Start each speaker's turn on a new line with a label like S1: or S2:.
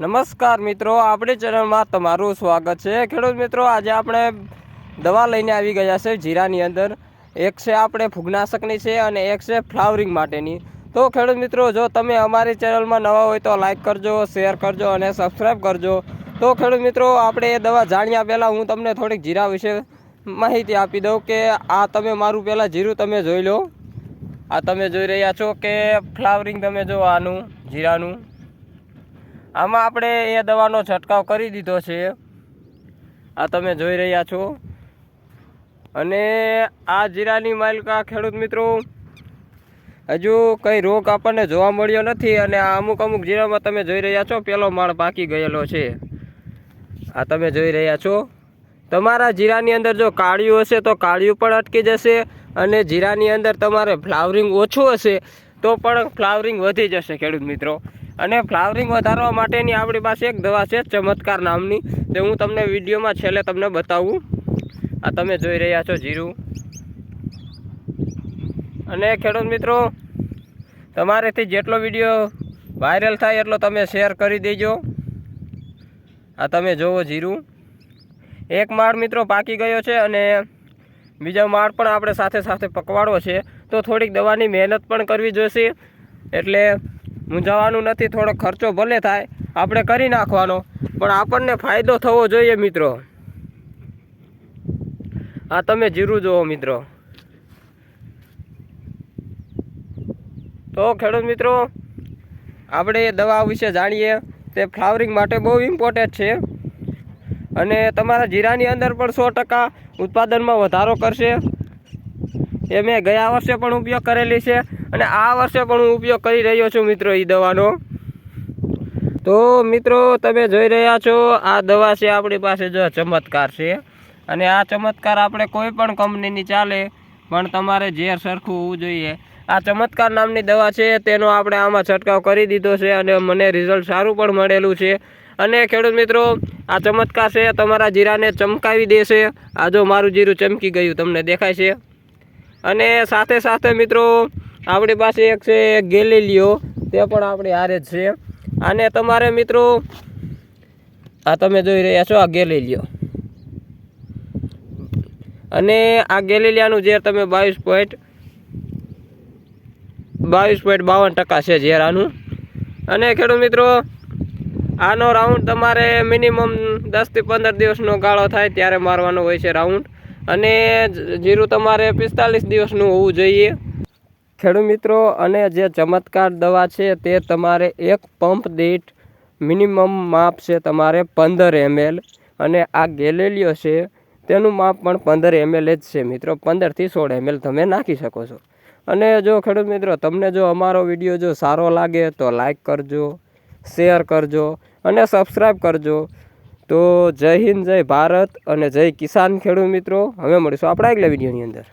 S1: નમસ્કાર મિત્રો, આપણી ચેનલમાં તમારું સ્વાગત છે. ખેડૂત મિત્રો, આજે આપણે દવા લઈને આવી ગયા છે જીરાની અંદર. એક છે આપણે ફૂગનાશકની છે અને એક છે ફ્લાવરિંગ માટેની. તો ખેડૂત મિત્રો, જો તમે અમારી ચેનલમાં નવા હોય તો લાઇક કરજો, શેર કરજો અને સબસ્ક્રાઈબ કરજો. તો ખેડૂત મિત્રો, આપણે એ દવા જાણ્યા પહેલાં હું તમને થોડીક જીરા વિશે માહિતી આપી દઉં કે આ તમે મારું પહેલાં જીરું તમે જોઈ લો. આ તમે જોઈ રહ્યા છો કે ફ્લાવરિંગ તમે જો આનું, જીરાનું. આમાં આપણે એ દવાનો છંટકાવ કરી દીધો છે. આ તમે જોઈ રહ્યા છો. અને આ જીરાની માલિકા ખેડૂત મિત્રો, હજુ કંઈ રોગ આપણને જોવા મળ્યો નથી અને આ અમુક અમુક જીરામાં તમે જોઈ રહ્યા છો, પેલો માળ પાકી ગયેલો છે. આ તમે જોઈ રહ્યા છો. તમારા જીરાની અંદર જો કાળિયું હશે તો કાળિયું પણ અટકી જશે અને જીરાની અંદર તમારે ફ્લાવરિંગ ઓછું હશે તો પણ ફ્લાવરિંગ વધી જશે ખેડૂત મિત્રો. અને ફ્લાવરિંગ વધારવા માટેની આપણી પાસે એક દવા છે, ચમત્કાર નામની. તે હું તમને વિડીયોમાં છેલ્લે તમને બતાવું. આ તમે જોઈ રહ્યા છો જીરું. અને ખેડૂત મિત્રો, તમારેથી જેટલો વીડિયો વાયરલ થાય એટલો તમે શેર કરી દેજો. આ તમે જુઓ જીરું. એક માળ મિત્રો પાકી ગયો છે અને બીજો માળ પણ આપણે સાથે સાથે પકવાડવો છે. તો થોડીક દવાની મહેનત પણ કરવી જોઈશે એટલે મૂંઝાવાનું નથી થોડો ખર્ચો ભલે થાય, આપણે કરી નાખવાનો. પણ આપણને ફાયદો થવો જોઈએ મિત્રો. આ તમે જીરું જુઓ મિત્રો. તો ખેડૂત મિત્રો, આપણે દવા વિશે જાણીએ, તે ફ્લાવરિંગ માટે બહુ ઇમ્પોર્ટન્ટ છે. અને તમારા જીરાની અંદર પણ સો ટકા ઉત્પાદનમાં વધારો કરશે. એ મેં ગયા વર્ષે પણ ઉપયોગ કરેલી છે અને આ વર્ષે પણ હું ઉપયોગ કરી રહ્યો છું મિત્રો એ દવાનો. તો મિત્રો તમે જોઈ રહ્યા છો, આ દવા છે આપણી પાસે જો ચમત્કાર છે. અને આ ચમત્કાર આપણે કોઈ પણ કંપનીની ચાલે, પણ તમારે ઝેર સરખું હોવું જોઈએ. આ ચમત્કાર નામની દવા છે, તેનો આપણે આમાં છંટકાવ કરી દીધો છે અને મને રિઝલ્ટ સારું પણ મળેલું છે. અને ખેડૂત મિત્રો, આ ચમત્કાર છે, તમારા જીરાને ચમકાવી દેશે. આ જો મારું જીરું ચમકી ગયું, તમને દેખાય છે. અને સાથે સાથે મિત્રો, આપણી પાસે એક છે ગેલેલિયો. તે પણ આપણી હારે જ છે. અને તમારે મિત્રો, આ તમે જોઈ રહ્યા છો આ ગેલેલિયો. અને આ ગેલેલિયાનું ઝેર તમે બાવીસ પોઈન્ટ બાવીસ પોઈન્ટ બાવન ટકા છે ઝેર આનું અને ખેડૂત મિત્રો, આનો રાઉન્ડ તમારે મિનિમમ દસથી પંદર દિવસનો ગાળો થાય ત્યારે મારવાનો હોય છે રાઉન્ડ અને જીરું તમારે પિસ્તાલીસ દિવસનું હોવું જોઈએ. ખેડૂત મિત્રો, અને જે ચમત્કાર દવા છે તે તમારે એક પંપ દીઠ મિનિમમ માપ છે તમારે પંદર એમએલ. અને આ ગેલેલિયો છે, તેનું માપ પણ પંદર એમએલ જ છે મિત્રો. પંદરથી સોળ એમએલ તમે નાખી શકો છો. અને જો ખેડૂત મિત્રો, તમને જો અમારો વીડિયો જો સારો લાગે તો લાઈક કરજો, શેર કરજો, અને સબસ્ક્રાઈબ કરજો. તો જય હિન્દ, જય ભારત અને જય કિસાન ખેડૂત મિત્રો. હવે મળીશું આપણા આગલા વિડીયોની અંદર.